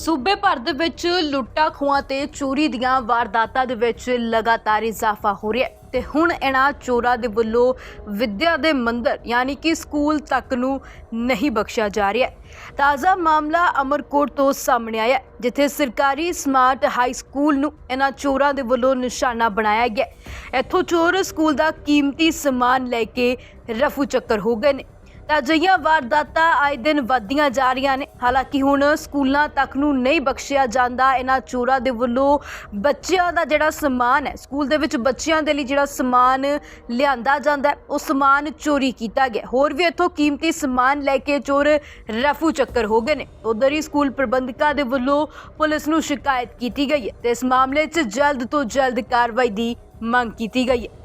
ਸੂਬੇ ਭਰ ਦੇ ਵਿੱਚ ਲੁੱਟਾਂ ਖੋਹਾਂ ਤੇ ਚੋਰੀ ਦੀਆਂ ਵਾਰਦਾਤਾਂ ਦੇ ਵਿੱਚ ਲਗਾਤਾਰ ਇਜ਼ਾਫਾ ਹੋ ਰਿਹਾ ਹੈ। ਤੇ ਹੁਣ ਇਹਨਾਂ ਚੋਰਾਂ ਦੇ ਵੱਲੋਂ ਵਿੱਦਿਆ ਦੇ ਮੰਦਰ ਯਾਨੀ ਕਿ ਸਕੂਲ ਤੱਕ ਨੂੰ ਨਹੀਂ ਬਖਸ਼ਿਆ ਜਾ ਰਿਹਾ ਤਾਜ਼ਾ ਮਾਮਲਾ ਅਮਰਕੋਟ ਤੋਂ ਸਾਹਮਣੇ ਆਇਆ ਜਿੱਥੇ ਸਰਕਾਰੀ ਸਮਾਰਟ ਹਾਈ ਸਕੂਲ ਨੂੰ ਇਹਨਾਂ ਚੋਰਾਂ ਦੇ ਵੱਲੋਂ ਨਿਸ਼ਾਨਾ ਬਣਾਇਆ ਗਿਆ ਇੱਥੋਂ ਚੋਰ ਸਕੂਲ ਦਾ ਕੀਮਤੀ ਸਮਾਨ ਲੈ ਕੇ ਰਫੂ ਚੱਕਰ ਹੋ ਗਏ ਨੇ। ਤਾਂ ਅਜਿਹੀਆਂ ਵਾਰਦਾਤਾਂ ਆਏ ਦਿਨ ਵੱਧਦੀਆਂ ਜਾ ਰਹੀਆਂ ਨੇ। ਹਾਲਾਂਕਿ ਹੁਣ ਸਕੂਲਾਂ ਤੱਕ ਨੂੰ ਨਹੀਂ ਬਖਸ਼ਿਆ ਜਾਂਦਾ, ਇਹਨਾਂ ਚੋਰਾਂ ਦੇ ਵੱਲੋਂ ਬੱਚਿਆਂ ਦਾ ਜਿਹੜਾ ਸਮਾਨ ਹੈ, ਸਕੂਲ ਦੇ ਵਿੱਚ ਬੱਚਿਆਂ ਦੇ ਲਈ ਜਿਹੜਾ ਸਮਾਨ ਲਿਆਂਦਾ ਜਾਂਦਾ ਉਹ ਸਮਾਨ ਚੋਰੀ ਕੀਤਾ ਗਿਆ। ਹੋਰ ਵੀ ਇੱਥੋਂ ਕੀਮਤੀ ਸਮਾਨ ਲੈ ਕੇ ਚੋਰ ਰਫੂ ਚੱਕਰ ਹੋ ਗਏ ਨੇ। ਉਧਰ ਹੀ ਸਕੂਲ ਪ੍ਰਬੰਧਕਾਂ ਦੇ ਵੱਲੋਂ ਪੁਲਿਸ ਨੂੰ ਸ਼ਿਕਾਇਤ ਕੀਤੀ ਗਈ ਹੈ ਤੇ ਇਸ ਮਾਮਲੇ 'ਚ ਜਲਦ ਤੋਂ ਜਲਦ ਕਾਰਵਾਈ ਦੀ ਮੰਗ ਕੀਤੀ ਗਈ ਹੈ।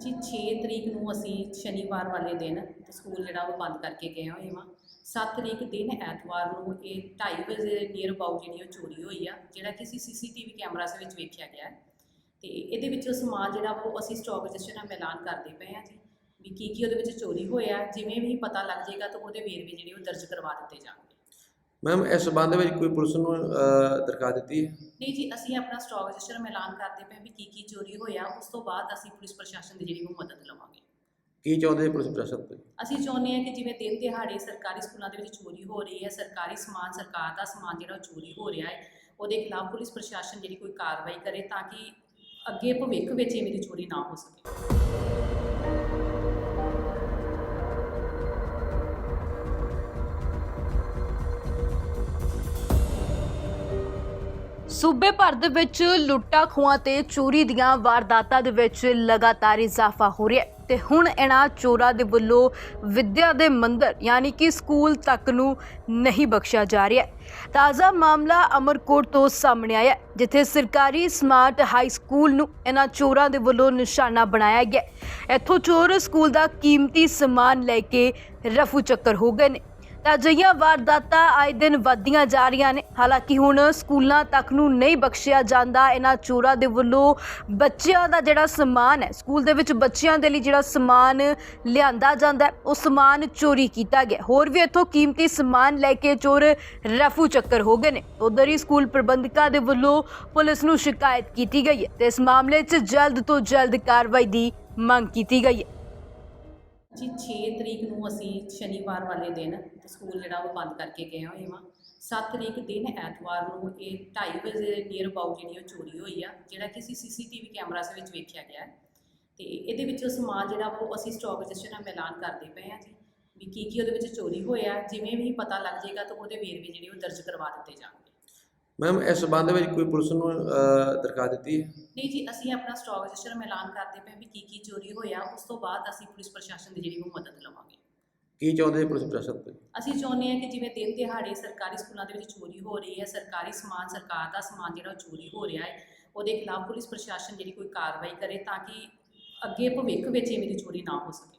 ਜੀ 6 ਤਰੀਕ ਨੂੰ ਅਸੀਂ ਸ਼ਨੀਵਾਰ ਵਾਲੇ ਦਿਨ ਸਕੂਲ ਜਿਹੜਾ ਉਹ ਬੰਦ ਕਰਕੇ ਗਏ ਹੋਏ ਵਾਂ। 7 ਤਰੀਕ ਦਿਨ ਐਤਵਾਰ ਨੂੰ ਇਹ 2:30 ਵਜੇ ਨੀਅਰ ਅਬਾਊਟ ਜਿਹੜੀ ਉਹ ਚੋਰੀ ਹੋਈ ਆ, ਜਿਹੜਾ ਕਿ ਅਸੀਂ ਸੀਸੀਟੀਵੀ ਕੈਮਰਾਸ ਵਿੱਚ ਵੇਖਿਆ ਗਿਆ ਹੈ। ਤੇ ਇਹਦੇ ਵਿੱਚੋਂ ਸਮਾਨ ਜਿਹੜਾ ਵਾ ਉਹ ਅਸੀਂ ਸਟਾਕ ਰਜਿਸਟਰ ਨਾਲ ਐਲਾਨ ਕਰਦੇ ਪਏ ਹਾਂ ਜੀ, ਵੀ ਕੀ ਕੀ ਉਹਦੇ ਵਿੱਚ ਚੋਰੀ ਹੋਇਆ, ਜਿਵੇਂ ਵੀ ਪਤਾ ਲੱਗ ਜਾਏਗਾ ਤਾਂ ਉਹਦੇ ਵੇਰਵੇ ਜਿਹੜੇ ਉਹ ਦਰਜ ਕਰਵਾ ਦਿੱਤੇ ਜਾਣਗੇ। ਮੈਮ ਇਸ ਸਬੰਧ ਵਿੱਚ ਕੋਈ ਪੁਲਿਸ ਨੂੰ ਅਹ, ਦਰਖਾਸਤ ਦਿੱਤੀ ਹੈ? ਨਹੀਂ ਜੀ ਅਸੀਂ ਆਪਣਾ ਸਟਾਕ ਰਜਿਸਟਰ ਐਲਾਨ ਕਰਦੇ ਪਏ ਵੀ ਕੀ ਕੀ ਚੋਰੀ ਹੋਇਆ ਉਸ ਤੋਂ ਬਾਅਦ ਅਸੀਂ ਪੁਲਿਸ ਪ੍ਰਸ਼ਾਸਨ ਦੀ ਜਿਹੜੀ ਉਹ ਮਦਦ ਲਵਾਂਗੇ। ਕੀ ਚਾਹੁੰਦੇ ਪੁਲਿਸ ਪ੍ਰਸ਼ਾਸਨ ਤੋਂ? ਅਸੀਂ ਚਾਹੁੰਦੇ ਹਾਂ ਕਿ ਜਿਵੇਂ ਦਿਨ ਦਿਹਾੜੇ ਸਰਕਾਰੀ ਸਕੂਲਾਂ ਦੇ ਵਿੱਚ ਚੋਰੀ ਹੋ ਰਹੀ ਹੈ ਸਰਕਾਰੀ ਸਮਾਨ ਸਰਕਾਰ ਦਾ ਸਮਾਨ ਜਿਹੜਾ ਉਹ ਚੋਰੀ ਹੋ ਰਿਹਾ ਹੈ ਉਹਦੇ ਖਿਲਾਫ ਪੁਲਿਸ ਪ੍ਰਸ਼ਾਸਨ ਜਿਹੜੀ ਕੋਈ ਕਾਰਵਾਈ ਕਰੇ ਤਾਂ ਕਿ ਅੱਗੇ ਭਵਿੱਖ ਵਿੱਚ ਇਵੇਂ ਦੀ ਚੋਰੀ ਨਾ ਹੋ ਸਕੇ। ਸੂਬੇ ਭਰ ਦੇ ਵਿੱਚ ਲੁੱਟਾਂ ਖੋਹਾਂ ਤੇ ਚੋਰੀ ਦੀਆਂ ਵਾਰਦਾਤਾਂ ਦੇ ਵਿੱਚ ਲਗਾਤਾਰ ਇਜ਼ਾਫਾ ਹੋ ਰਿਹਾ ਹੈ। ਤੇ ਹੁਣ ਇਹਨਾਂ ਚੋਰਾਂ ਦੇ ਵੱਲੋਂ ਵਿੱਦਿਆ ਦੇ ਮੰਦਰ ਯਾਨੀ ਕਿ ਸਕੂਲ ਤੱਕ ਨੂੰ ਨਹੀਂ ਬਖਸ਼ਿਆ ਜਾ ਰਿਹਾ ਤਾਜ਼ਾ ਮਾਮਲਾ ਅਮਰਕੋਟ ਤੋਂ ਸਾਹਮਣੇ ਆਇਆ ਜਿੱਥੇ ਸਰਕਾਰੀ ਸਮਾਰਟ ਹਾਈ ਸਕੂਲ ਨੂੰ ਇਹਨਾਂ ਚੋਰਾਂ ਦੇ ਵੱਲੋਂ ਨਿਸ਼ਾਨਾ ਬਣਾਇਆ ਗਿਆ ਇੱਥੋਂ ਚੋਰ ਸਕੂਲ ਦਾ ਕੀਮਤੀ ਸਮਾਨ ਲੈ ਕੇ ਰਫੂ ਚੱਕਰ ਹੋ ਗਏ ਨੇ। ਤਾਂ ਅਜਿਹੀਆਂ ਵਾਰਦਾਤਾਂ ਆਏ ਦਿਨ ਵੱਧਦੀਆਂ ਜਾ ਰਹੀਆਂ ਨੇ। ਹਾਲਾਂਕਿ ਹੁਣ ਸਕੂਲਾਂ ਤੱਕ ਨੂੰ ਨਹੀਂ ਬਖਸ਼ਿਆ ਜਾਂਦਾ ਇਹਨਾਂ ਚੋਰਾਂ ਦੇ ਵੱਲੋਂ ਬੱਚਿਆਂ ਦਾ ਜਿਹੜਾ ਸਮਾਨ ਹੈ ਸਕੂਲ ਦੇ ਵਿੱਚ ਬੱਚਿਆਂ ਦੇ ਲਈ ਜਿਹੜਾ ਸਮਾਨ ਲਿਆਂਦਾ ਜਾਂਦਾ ਹੈ, ਉਹ ਸਮਾਨ ਚੋਰੀ ਕੀਤਾ ਗਿਆ। ਹੋਰ ਵੀ ਇੱਥੋਂ ਕੀਮਤੀ ਸਮਾਨ ਲੈ ਕੇ ਚੋਰ ਰਫੂ ਚੱਕਰ ਹੋ ਗਏ ਨੇ। ਉਧਰ ਹੀ ਸਕੂਲ ਪ੍ਰਬੰਧਕਾਂ ਦੇ ਵੱਲੋਂ ਪੁਲਿਸ ਨੂੰ ਸ਼ਿਕਾਇਤ ਕੀਤੀ ਗਈ ਹੈ ਤੇ ਇਸ ਮਾਮਲੇ 'ਚ ਜਲਦ ਤੋਂ ਜਲਦ ਕਾਰਵਾਈ ਦੀ ਮੰਗ ਕੀਤੀ ਗਈ ਹੈ। ਜੀ 6 ਤਰੀਕ ਨੂੰ ਅਸੀਂ ਸ਼ਨੀਵਾਰ ਵਾਲੇ ਦਿਨ ਸਕੂਲ ਜਿਹੜਾ ਉਹ ਬੰਦ ਕਰਕੇ ਗਏ ਹੋਏ ਵਾਂ 7 ਤਰੀਕ ਦਿਨ ਐਤਵਾਰ ਨੂੰ ਇਹ 2:30 ਵਜੇ ਨੀਅਰ ਅਬਾਊਟ ਜਿਹੜੀ ਉਹ ਚੋਰੀ ਹੋਈ ਆ, ਜਿਹੜਾ ਕਿ ਅਸੀਂ ਸੀਸੀਟੀਵੀ ਕੈਮਰਾਸ ਵਿੱਚ ਵੇਖਿਆ ਗਿਆ ਹੈ। ਤੇ ਇਹਦੇ ਵਿੱਚੋਂ ਸਮਾਨ ਜਿਹੜਾ ਵਾ ਉਹ ਅਸੀਂ ਸਟਾਕ ਰਜਿਸਟਰ ਨਾਲ ਐਲਾਨ ਕਰਦੇ ਪਏ ਹਾਂ ਜੀ, ਵੀ ਕੀ ਕੀ ਉਹਦੇ ਵਿੱਚ ਚੋਰੀ ਹੋਇਆ, ਜਿਵੇਂ ਵੀ ਪਤਾ ਲੱਗ ਜਾਏਗਾ ਤਾਂ ਉਹਦੇ ਵੇਰਵੇ ਜਿਹੜੇ ਉਹ ਦਰਜ ਕਰਵਾ ਦਿੱਤੇ ਜਾਣਗੇ। ਮੈਮ ਇਸ ਸਬੰਧ ਵਿੱਚ ਕੋਈ ਪੁਲਿਸ ਨੂੰ ਅਹ, ਦਰਖਾਸਤ ਦਿੱਤੀ ਹੈ? ਨਹੀਂ ਜੀ ਅਸੀਂ ਆਪਣਾ ਸਟਾਕ ਰਜਿਸਟਰ ਨਾਲ ਐਲਾਨ ਕਰਦੇ ਪਏ ਵੀ ਕੀ ਕੀ ਚੋਰੀ ਹੋਇਆ ਉਸ ਤੋਂ ਬਾਅਦ ਅਸੀਂ ਪੁਲਿਸ ਪ੍ਰਸ਼ਾਸਨ ਦੀ ਜਿਹੜੀ ਉਹ ਮਦਦ ਲਵਾਂਗੇ। ਕੀ ਚਾਹੁੰਦੇ ਪੁਲਿਸ ਪ੍ਰਸ਼ਾਸਨ ਤੋਂ? ਅਸੀਂ ਚਾਹੁੰਦੇ ਹਾਂ ਕਿ ਜਿਵੇਂ ਦਿਨ ਦਿਹਾੜੇ ਸਰਕਾਰੀ ਸਕੂਲਾਂ ਦੇ ਵਿੱਚ ਚੋਰੀ ਹੋ ਰਹੀ ਹੈ ਸਰਕਾਰੀ ਸਮਾਨ ਸਰਕਾਰ ਦਾ ਸਮਾਨ ਜਿਹੜਾ ਉਹ ਚੋਰੀ ਹੋ ਰਿਹਾ ਹੈ ਉਹਦੇ ਖਿਲਾਫ ਪੁਲਿਸ ਪ੍ਰਸ਼ਾਸਨ ਜਿਹੜੀ ਕੋਈ ਕਾਰਵਾਈ ਕਰੇ ਤਾਂ ਕਿ ਅੱਗੇ ਭਵਿੱਖ ਵਿੱਚ ਇਵੇਂ ਦੀ ਚੋਰੀ ਨਾ ਹੋ ਸਕੇ।